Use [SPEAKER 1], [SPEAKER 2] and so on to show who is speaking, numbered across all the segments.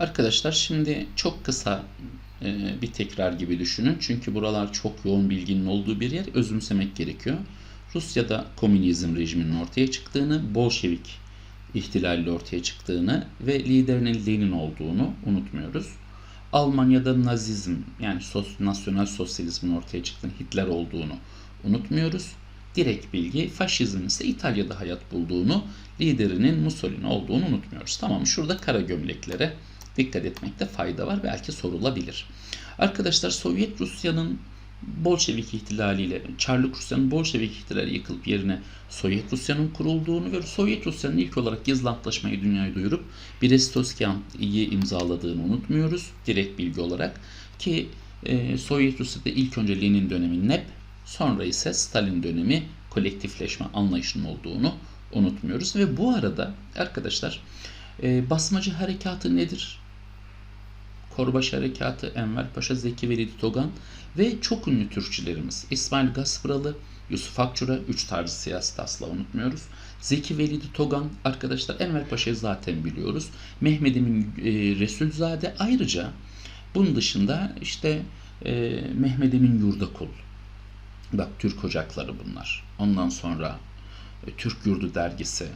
[SPEAKER 1] Arkadaşlar şimdi çok kısa e, bir tekrar gibi düşünün. Çünkü buralar çok yoğun bilginin olduğu bir yer. Özümsemek gerekiyor. Rusya'da komünizm rejiminin ortaya çıktığını, Bolşevik ihtilaliyle ortaya çıktığını ve liderinin Lenin olduğunu unutmuyoruz. Almanya'da Nazizm yani sos, nasyonel sosyalizmin ortaya çıktığını, Hitler olduğunu unutmuyoruz. Direkt bilgi faşizmin ise İtalya'da hayat bulduğunu, liderinin Mussolini olduğunu unutmuyoruz. Tamam şurada kara gömleklere dikkat etmekte fayda var. Belki sorulabilir. Arkadaşlar Sovyet Rusya'nın Bolşevik ihtilaliyle, Çarlık Rusya'nın Bolşevik ihtilali yıkılıp yerine Sovyet Rusya'nın kurulduğunu ve Sovyet Rusya'nın ilk olarak gizli antlaşmayı dünyaya duyurup Brest-Litovska'yı imzaladığını unutmuyoruz. Direkt bilgi olarak ki e, Sovyet Rusya'da ilk önce Lenin dönemi NEP, sonra ise Stalin dönemi kolektifleşme anlayışının olduğunu unutmuyoruz. Ve bu arada arkadaşlar e, basmacı harekatı nedir? Korbaş Harekatı, Enver Paşa, Zeki Velidi Togan ve çok ünlü Türkçülerimiz İsmail Gaspıralı, Yusuf Akçura, üç tarzı siyaset asla unutmuyoruz. Zeki Velidi Togan arkadaşlar Enver Paşa'yı zaten biliyoruz. Mehmet Emin e, Resulzade ayrıca bunun dışında işte e, Mehmet Emin Yurdakul. Bak Türk Ocakları bunlar. Ondan sonra e, Türk Yurdu dergisi,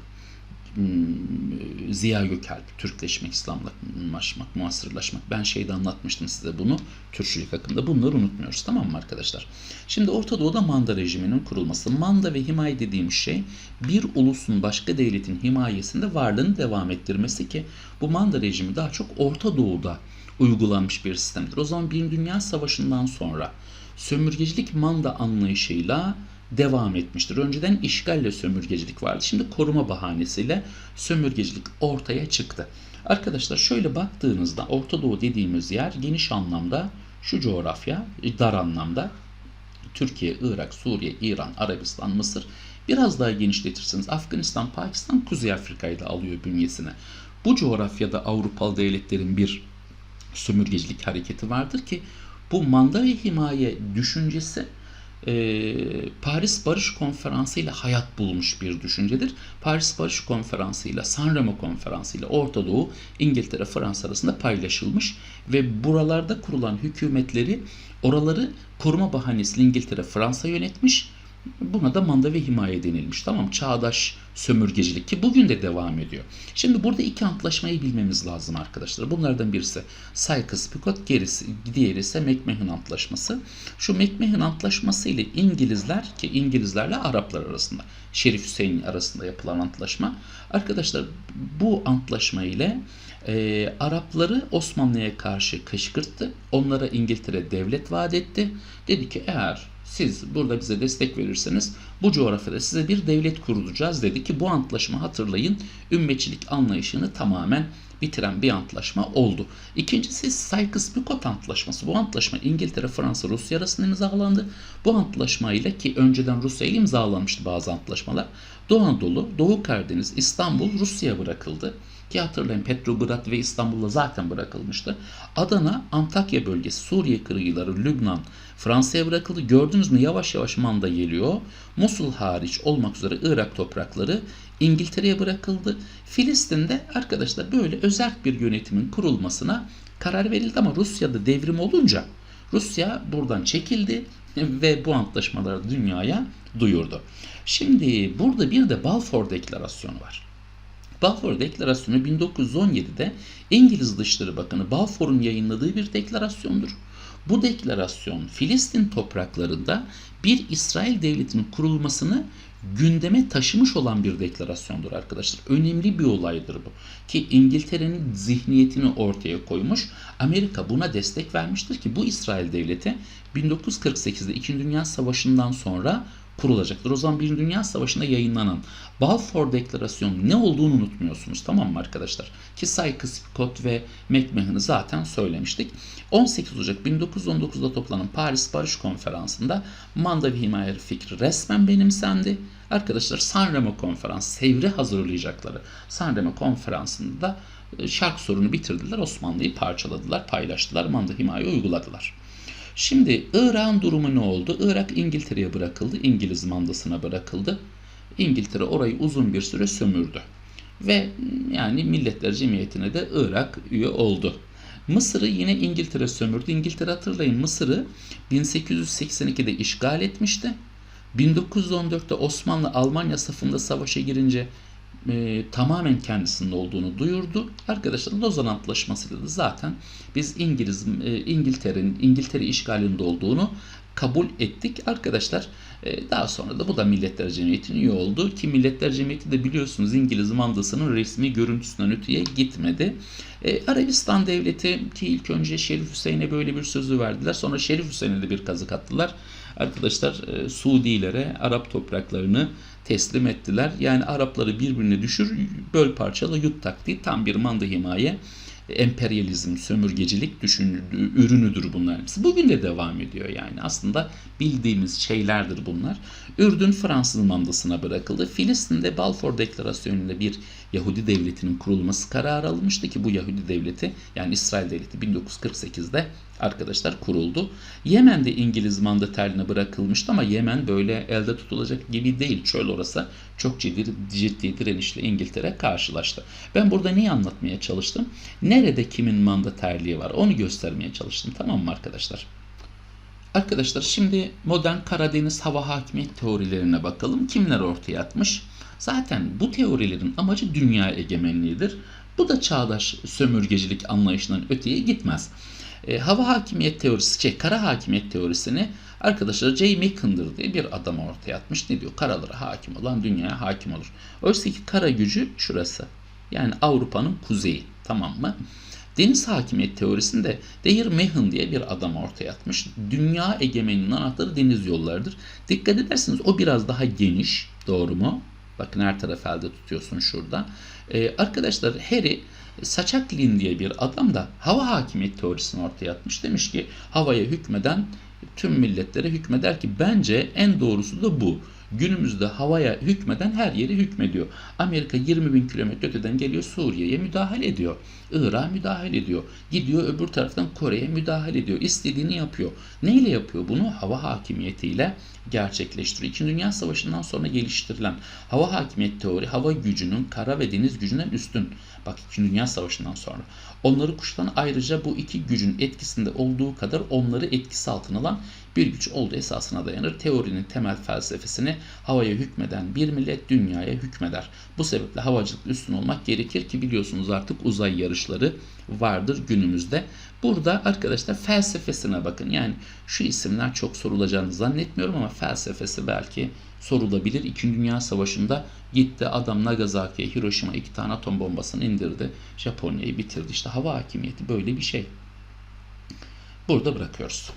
[SPEAKER 1] Ziya Gökalp, Türkleşmek, İslamlaşmak, muasırlaşmak. Ben şeyde anlatmıştım size bunu. Türkçülük hakkında. Bunları unutmuyoruz. Tamam mı arkadaşlar? Şimdi Orta Doğu'da manda rejiminin kurulması. Manda ve himaye dediğim şey bir ulusun başka devletin himayesinde varlığını devam ettirmesi ki bu manda rejimi daha çok Orta Doğu'da uygulanmış bir sistemdir. O zaman Birinci Dünya Savaşı'ndan sonra sömürgecilik manda anlayışıyla devam etmiştir. Önceden işgalle sömürgecilik vardı. Şimdi koruma bahanesiyle sömürgecilik ortaya çıktı. Arkadaşlar şöyle baktığınızda Orta Doğu dediğimiz yer geniş anlamda şu coğrafya, dar anlamda Türkiye, Irak, Suriye, İran, Arabistan, Mısır biraz daha genişletirseniz Afganistan, Pakistan, Kuzey Afrika'yı da alıyor bünyesine. Bu coğrafyada Avrupalı devletlerin bir sömürgecilik hareketi vardır ki bu manda ve himaye düşüncesi e, Paris Barış Konferansı ile hayat bulmuş bir düşüncedir. Paris Barış Konferansı ile San Remo Konferansı ile Orta Doğu, İngiltere, Fransa arasında paylaşılmış ve buralarda kurulan hükümetleri oraları koruma bahanesiyle İngiltere, Fransa yönetmiş Buna da manda ve himaye denilmiş. Tamam Çağdaş sömürgecilik ki bugün de devam ediyor. Şimdi burada iki antlaşmayı bilmemiz lazım arkadaşlar. Bunlardan birisi Sykes-Picot, gerisi, diğeri ise McMahon Antlaşması. Şu McMahon Antlaşması ile İngilizler ki İngilizlerle Araplar arasında Şerif Hüseyin arasında yapılan antlaşma. Arkadaşlar bu antlaşma ile e, Arapları Osmanlı'ya karşı kışkırttı. Onlara İngiltere devlet vaat etti. Dedi ki eğer siz burada bize destek verirseniz bu coğrafyada size bir devlet kurulacağız dedi ki bu antlaşma hatırlayın ümmetçilik anlayışını tamamen bitiren bir antlaşma oldu. İkincisi Sykes-Picot Antlaşması. Bu antlaşma İngiltere, Fransa, Rusya arasında imzalandı. Bu antlaşma ile ki önceden Rusya imzalanmıştı bazı antlaşmalar. Doğu Anadolu, Doğu Karadeniz, İstanbul Rusya'ya bırakıldı. Ki hatırlayın Petrograd ve İstanbul'da zaten bırakılmıştı. Adana, Antakya bölgesi, Suriye kıyıları, Lübnan, Fransa'ya bırakıldı. Gördünüz mü yavaş yavaş manda geliyor. Musul hariç olmak üzere Irak toprakları İngiltere'ye bırakıldı. Filistin'de arkadaşlar böyle özel bir yönetimin kurulmasına karar verildi ama Rusya'da devrim olunca Rusya buradan çekildi ve bu antlaşmaları dünyaya duyurdu. Şimdi burada bir de Balfour Deklarasyonu var. Balfour Deklarasyonu 1917'de İngiliz Dışişleri Bakanı Balfour'un yayınladığı bir deklarasyondur. Bu deklarasyon Filistin topraklarında bir İsrail devletinin kurulmasını gündeme taşımış olan bir deklarasyondur arkadaşlar. Önemli bir olaydır bu. Ki İngiltere'nin zihniyetini ortaya koymuş. Amerika buna destek vermiştir ki bu İsrail devleti 1948'de 2. Dünya Savaşı'ndan sonra kurulacaktır. O zaman bir Dünya Savaşı'nda yayınlanan Balfour Deklarasyonu ne olduğunu unutmuyorsunuz tamam mı arkadaşlar? Ki Sykes-Picot ve McMahon'ı zaten söylemiştik. 18 Ocak 1919'da toplanan Paris Barış Konferansı'nda manda ve himaye fikri resmen benimsendi. Arkadaşlar Sanremo Konferans, Sevri hazırlayacakları Sanremo Konferansı'nda e, şark sorunu bitirdiler. Osmanlı'yı parçaladılar, paylaştılar, manda himaye uyguladılar. Şimdi Irak'ın durumu ne oldu? Irak İngiltere'ye bırakıldı. İngiliz mandasına bırakıldı. İngiltere orayı uzun bir süre sömürdü. ve yani Milletler Cemiyeti'ne de Irak üye oldu. Mısır'ı yine İngiltere sömürdü. İngiltere hatırlayın Mısır'ı 1882'de işgal etmişti. 1914'te Osmanlı Almanya safında savaşa girince e, tamamen kendisinin olduğunu duyurdu. Arkadaşlar Lozan Antlaşması'yla da zaten biz İngiliz e, İngiltere'nin İngiltere işgalinde olduğunu kabul ettik. Arkadaşlar e, daha sonra da bu da Milletler Cemiyeti'nin üye oldu. Ki Milletler Cemiyeti de biliyorsunuz İngiliz mandasının resmi görüntüsünden öteye gitmedi. E, Arabistan Devleti ki ilk önce Şerif Hüseyin'e böyle bir sözü verdiler. Sonra Şerif Hüseyin'e de bir kazık attılar. Arkadaşlar e, Suudilere Arap topraklarını teslim ettiler. Yani Arapları birbirine düşür, böl parçala yut taktiği tam bir manda himaye emperyalizm, sömürgecilik düşün, ürünüdür bunlar. Bugün de devam ediyor yani. Aslında bildiğimiz şeylerdir bunlar. Ürdün Fransız mandasına bırakıldı. Filistin'de Balfour Deklarasyonu'nda bir Yahudi devletinin kurulması kararı alınmıştı ki bu Yahudi devleti yani İsrail devleti 1948'de arkadaşlar kuruldu. Yemen'de İngiliz mandaterliğine bırakılmıştı ama Yemen böyle elde tutulacak gibi değil. Çöl orası çok ciddi, ciddi direnişle İngiltere karşılaştı. Ben burada neyi anlatmaya çalıştım? Nerede kimin mandaterliği var onu göstermeye çalıştım. Tamam mı arkadaşlar? Arkadaşlar şimdi modern Karadeniz hava hakimiyet teorilerine bakalım. Kimler ortaya atmış? Zaten bu teorilerin amacı dünya egemenliğidir. Bu da çağdaş sömürgecilik anlayışından öteye gitmez. E, hava hakimiyet teorisi, şey, kara hakimiyet teorisini arkadaşlar J. Mackinder diye bir adam ortaya atmış. Ne diyor? Karalara hakim olan dünyaya hakim olur. Oysa ki kara gücü şurası. Yani Avrupa'nın kuzeyi. Tamam mı? Deniz hakimiyet teorisinde Deir Mehin diye bir adam ortaya atmış. Dünya egemenliğinin anahtarı deniz yollarıdır. Dikkat ederseniz o biraz daha geniş. Doğru mu? Bakın her tarafı elde tutuyorsun şurada. Ee, arkadaşlar Harry Saçaklin diye bir adam da hava hakimiyet teorisini ortaya atmış. Demiş ki havaya hükmeden tüm milletlere hükmeder ki bence en doğrusu da bu. Günümüzde havaya hükmeden her yeri hükmediyor. Amerika 20 bin kilometre öteden geliyor Suriye'ye müdahale ediyor. Irak'a müdahale ediyor. Gidiyor öbür taraftan Kore'ye müdahale ediyor. İstediğini yapıyor. Neyle yapıyor bunu? Hava hakimiyetiyle gerçekleştiriyor. İkinci Dünya Savaşı'ndan sonra geliştirilen hava hakimiyet teori hava gücünün kara ve deniz gücünden üstün. Bak İkinci Dünya Savaşı'ndan sonra. Onları kuşatan ayrıca bu iki gücün etkisinde olduğu kadar onları etkisi altına alan bir güç olduğu esasına dayanır. Teorinin temel felsefesini havaya hükmeden bir millet dünyaya hükmeder. Bu sebeple havacılık üstün olmak gerekir ki biliyorsunuz artık uzay yarışları vardır günümüzde. Burada arkadaşlar felsefesine bakın. Yani şu isimler çok sorulacağını zannetmiyorum ama felsefesi belki sorulabilir. İkinci Dünya Savaşı'nda gitti adam Nagasaki'ye Hiroşima iki tane atom bombasını indirdi. Japonya'yı bitirdi. İşte hava hakimiyeti böyle bir şey. Burada bırakıyoruz.